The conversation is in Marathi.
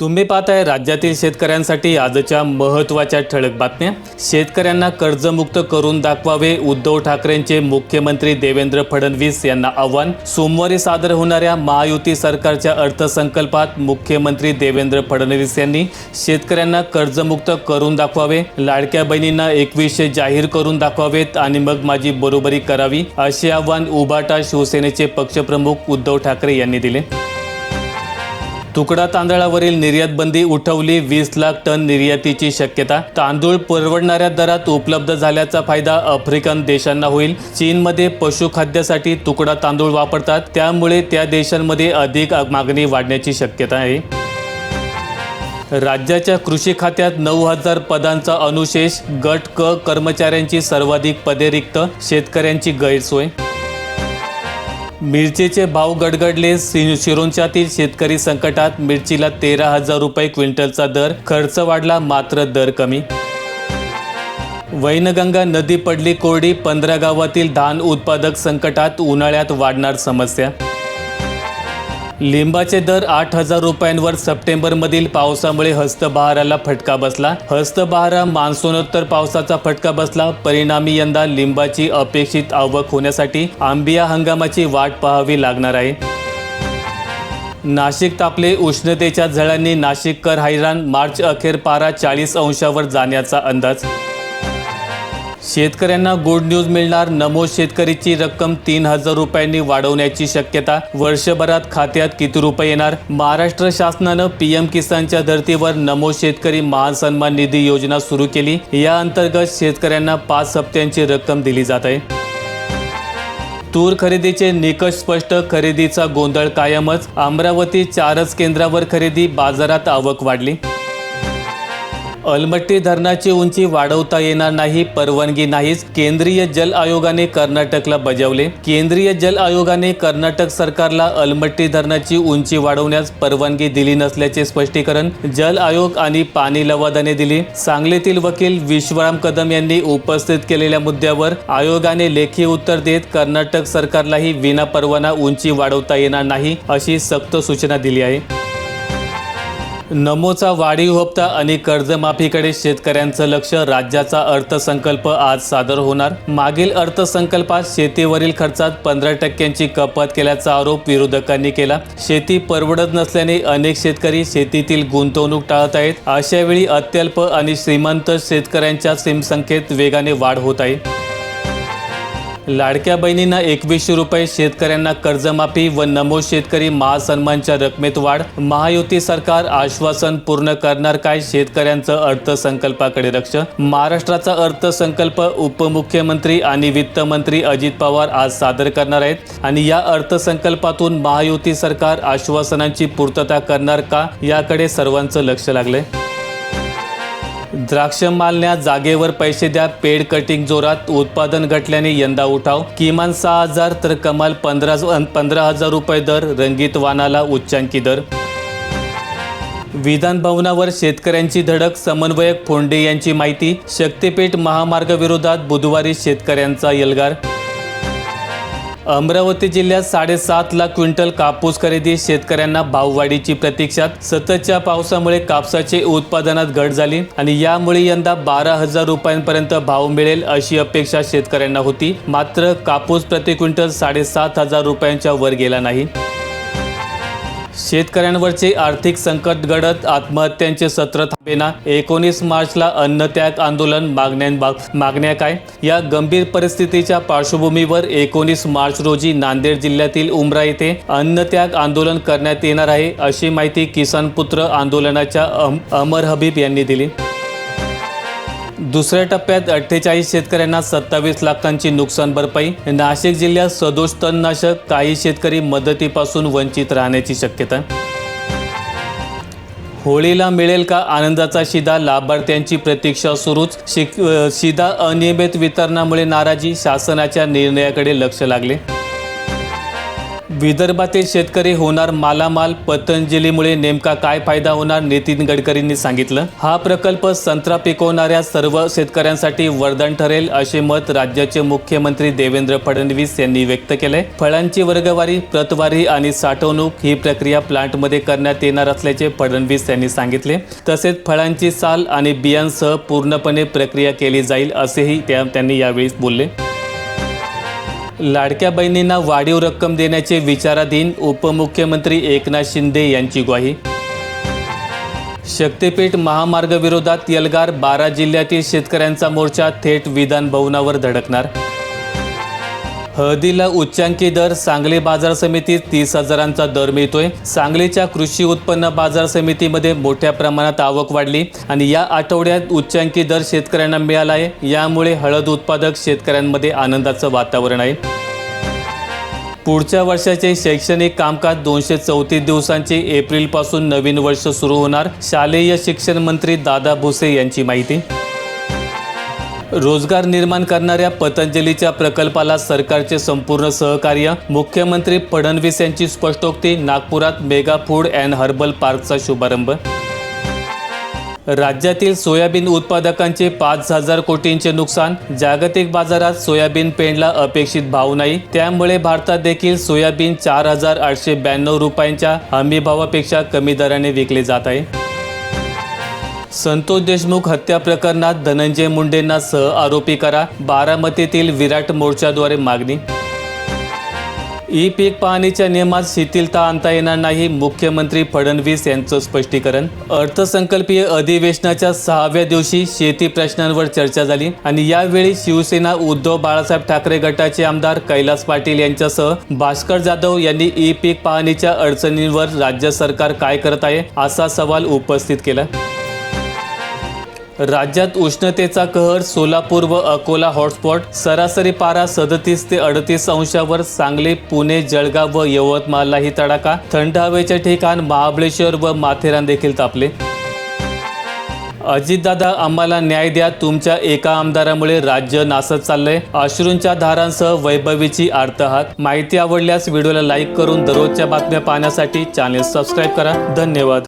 तुम्ही पाहताय राज्यातील शेतकऱ्यांसाठी आजच्या महत्त्वाच्या ठळक बातम्या. शेतकऱ्यांना कर्जमुक्त करून दाखवावे उद्धव ठाकरेंचे मुख्यमंत्री देवेंद्र फडणवीस यांना आव्हान. सोमवारी सादर होणाऱ्या महायुती सरकारच्या अर्थसंकल्पात मुख्यमंत्री देवेंद्र फडणवीस यांनी शेतकऱ्यांना कर्जमुक्त करून दाखवावे लाडक्या बहिणींना एकवीसशे जाहीर करून दाखवावेत आणि मग माझी बरोबरी करावी असे आव्हान उभाटा शिवसेनेचे पक्षप्रमुख उद्धव ठाकरे यांनी दिले. तुकडा तांदळावरील निर्यात बंदी उठवली वीस लाख टन निर्यातीची शक्यता. तांदूळ परवडणाऱ्या दरात उपलब्ध झाल्याचा फायदा आफ्रिकन देशांना होईल. चीनमध्ये पशुखाद्यासाठी तुकडा तांदूळ वापरतात. त्यामुळे त्या देशांमध्ये अधिक मागणी वाढण्याची शक्यता आहे. राज्याच्या कृषी खात्यात नऊ हजार पदांचा अनुशेष. गट क कर्मचाऱ्यांची सर्वाधिक पदे रिक्त. शेतकऱ्यांची गैरसोय. मिरचीचे भाव गडगडले शिरोंच्यातील शेतकरी संकटात मिरचीला तेरा हजार रुपये क्विंटलचा दर खर्च वाढला मात्र दर कमी. वैनगंगा नदी पडली कोरडी पंधरा गावातील धान उत्पादक संकटात उन्हाळ्यात वाढणार समस्या. लिंबाचे दर आठ हजार रुपयांवर सप्टेंबरमधील पावसामुळे हस्तबहाराला फटका बसला. हस्तबहारा मान्सूनोत्तर पावसाचा फटका बसला. परिणामी यंदा लिंबाची अपेक्षित आवक होण्यासाठी आंबिया हंगामाची वाट पाहावी लागणार आहे. नाशिक तापले उष्णतेच्या झळांनी नाशिककर हैराण. मार्च अखेर पारा चाळीस अंशावर जाण्याचा अंदाज शेतकऱ्यांना गुड न्यूज मिळणार. नमो शेतकरीची रक्कम तीन हजार रुपयांनी वाढवण्याची शक्यता. वर्षभरात खात्यात किती रुपये येणार? महाराष्ट्र शासनानं पीएम किसानच्या धर्तीवर नमो शेतकरी महान सन्मान निधी योजना सुरू केली. या अंतर्गत शेतकऱ्यांना पाच हप्त्यांची रक्कम दिली जात आहे. तूर खरेदीचे निकष स्पष्ट खरेदीचा गोंधळ कायमच. अमरावती चारच केंद्रावर खरेदी बाजारात आवक वाढली. अलमट्टी धरणाची उंची वाढवता येणार नाही परवानगी नाहीच. केंद्रीय जल आयोगाने कर्नाटकला बजावले. केंद्रीय जल आयोगाने कर्नाटक सरकारला अलमट्टी धरणाची उंची वाढवण्यास परवानगी दिली नसल्याचे स्पष्टीकरण जल आयोग आणि पाणी लवादाने दिली. सांगलीतील वकील विश्वराम कदम यांनी उपस्थित केलेल्या मुद्द्यावर आयोगाने लेखी उत्तर देत कर्नाटक सरकारलाही विनापरवाना उंची वाढवता येणार नाही अशी सक्त सूचना दिली आहे. नमोचा वाढीव हप्ता आणि कर्जमाफीकडे शेतकऱ्यांचं लक्ष राज्याचा अर्थसंकल्प आज सादर होणार. मागील अर्थसंकल्पात शेतीवरील खर्चात पंधरा टक्क्यांची कपात केल्याचा आरोप विरोधकांनी केला. शेती परवडत नसल्याने अनेक शेतकरी शेतीतील गुंतवणूक टाळत आहेत. अशावेळी अत्यल्प आणि श्रीमंत शेतकऱ्यांच्या सिमसंख्येत वेगाने वाढ होत आहे. लाडक्या बहिणींना एकवीसशे रुपये शेतकऱ्यांना कर्जमाफी व नमो शेतकरी महासन्मानच्या रकमेत वाढ. महायुती सरकार आश्वासन पूर्ण करणार काय? शेतकऱ्यांचं अर्थसंकल्पाकडे लक्ष. महाराष्ट्राचा अर्थसंकल्प उपमुख्यमंत्री आणि वित्त मंत्री अजित पवार आज सादर करणार आहेत. आणि या अर्थसंकल्पातून महायुती सरकार आश्वासनांची पूर्तता करणार का? याकडे सर्वांचं लक्ष लागलंय. द्राक्ष मालण्या जागेवर पैसे द्या पेड कटिंग जोरात उत्पादन घटल्याने यंदा उठाव. किमान सहा हजार तर कमाल पंधरा पंधरा हजार रुपये दर रंगीत वानाला उच्चांकी दर. विधान भवनावर शेतकऱ्यांची धडक समन्वयक फोंडे यांची माहिती. शक्तीपीठ महामार्गाविरोधात बुधवारी शेतकऱ्यांचा यलगार अमरावती जिल्ह्यात साडेसात लाख क्विंटल कापूस खरेदी. शेतकऱ्यांना भाववाढीची प्रतीक्षा. सततच्या पावसामुळे कापसाचे उत्पादनात घट झाली आणि यामुळे यंदा बारा हजार रुपयांपर्यंत भाव मिळेल अशी अपेक्षा शेतकऱ्यांना होती. मात्र कापूस प्रति क्विंटल साडेसात हजार रुपयांच्या वर गेला नाही. शेतकऱ्यांवरचे आर्थिक संकट घडत आत्महत्यांचे सत्र थांबेना. एकोणीस मार्चला अन्नत्याग आंदोलन मागण्या मागण्या काय? या गंभीर परिस्थितीच्या पार्श्वभूमीवर एकोणीस मार्च रोजी नांदेड जिल्ह्यातील उमरा येथे अन्नत्याग आंदोलन करण्यात येणार आहे अशी माहिती किसान पुत्र आंदोलनाच्या अम अमर हबीब यांनी दिली. दुसऱ्या टप्प्यात अठ्ठेचाळीस शेतकऱ्यांना सत्तावीस लाखांची नुकसान भरपाई. नाशिक जिल्ह्यात सदोष तणनाशक काही शेतकरी मदतीपासून वंचित राहण्याची शक्यता. होळीला मिळेल का आनंदाचा शिदा? लाभार्थ्यांची प्रतीक्षा सुरूच. शिक शिदा अनियमित वितरणामुळे नाराजी शासनाच्या निर्णयाकडे लक्ष लागले. विदर्भातील शेतकरी होणार मालामाल पतंजलीमुळे नेमका काय फायदा होणार नितीन गडकरींनी सांगितलं. हा प्रकल्प संत्रा पिकवणाऱ्या सर्व शेतकऱ्यांसाठी वरदान ठरेल असे मत राज्याचे मुख्यमंत्री देवेंद्र फडणवीस यांनी व्यक्त केलंय. फळांची वर्गवारी प्रतवारी आणि साठवणूक ही प्रक्रिया प्लांटमध्ये करण्यात येणार असल्याचे फडणवीस यांनी सांगितले. तसेच फळांची साल आणि बियांसह पूर्णपणे प्रक्रिया केली जाईल असेही त्या त्यांनी यावेळी बोलले. लाडक्या बहिणींना वाढीव रक्कम देण्याचे विचाराधीन उपमुख्यमंत्री एकनाथ शिंदे यांची ग्वाही. शक्तीपीठ महामार्गविरोधात यलगार बारा जिल्ह्यातील शेतकऱ्यांचा मोर्चा थेट विधान भवनावर धडकणार. हळदीला उच्चांकी दर सांगली बाजार समितीत तीस हजारांचा दर मिळतोय. सांगलीच्या कृषी उत्पन्न बाजार समितीमध्ये मोठ्या प्रमाणात आवक वाढली आणि या आठवड्यात उच्चांकी दर शेतकऱ्यांना मिळाला आहे. यामुळे हळद उत्पादक शेतकऱ्यांमध्ये आनंदाचं वातावरण आहे. पुढच्या वर्षाचे शैक्षणिक कामकाज दोनशे चौतीस दिवसांचे एप्रिलपासून नवीन वर्ष सुरू होणार. शालेय शिक्षण मंत्री दादा भुसे यांची माहिती. रोजगार निर्माण करणाऱ्या पतंजलीच्या प्रकल्पाला सरकारचे संपूर्ण सहकार्य. मुख्यमंत्री फडणवीस यांची स्पष्टोक्ती नागपुरात मेगा फूड अँड हर्बल पार्कचा शुभारंभ. राज्यातील सोयाबीन उत्पादकांचे पाच हजार कोटींचे नुकसान. जागतिक बाजारात सोयाबीन पेंडला अपेक्षित भाव नाही. त्यामुळे भारतात देखील सोयाबीन चार हजार आठशे ब्याण्णव रुपयांच्या हमीभावापेक्षा कमी दराने विकले जात आहे. संतोष देशमुख हत्या प्रकरणात धनंजय मुंडेंना सह आरोपी करा बारामतीतील विराट मोर्चाद्वारे मागणी. ई पीक पाहणीच्या नियमात शिथिलता आणता येणार नाही मुख्यमंत्री फडणवीस यांचं स्पष्टीकरण. अर्थसंकल्पीय अधिवेशनाच्या सहाव्या दिवशी शेती प्रश्नांवर चर्चा झाली आणि यावेळी शिवसेना उद्धव बाळासाहेब ठाकरे गटाचे आमदार कैलास पाटील यांच्यासह भास्कर जाधव यांनी ई पीक पाहणीच्या अडचणींवर राज्य सरकार काय करत आहे असा सवाल उपस्थित केला. राज्यात उष्णतेचा कहर सोलापूर व अकोला हॉटस्पॉट सरासरी पारा सदतीस ते अडतीस अंशावर सांगली पुणे जळगाव व यवतमाळलाही तडाखा. थंड हवेचे ठिकाण महाबळेश्वर व माथेरान देखील तापले. अजितदादा आम्हाला न्याय द्या तुमच्या एका आमदारामुळे राज्य नासत चाललंय. अश्रूंच्या धारांसह वैभवीची आर्तहात माहिती आवडल्यास व्हिडिओला लाईक करून दररोजच्या बातम्या पाहण्यासाठी चॅनेल सबस्क्राईब करा. धन्यवाद.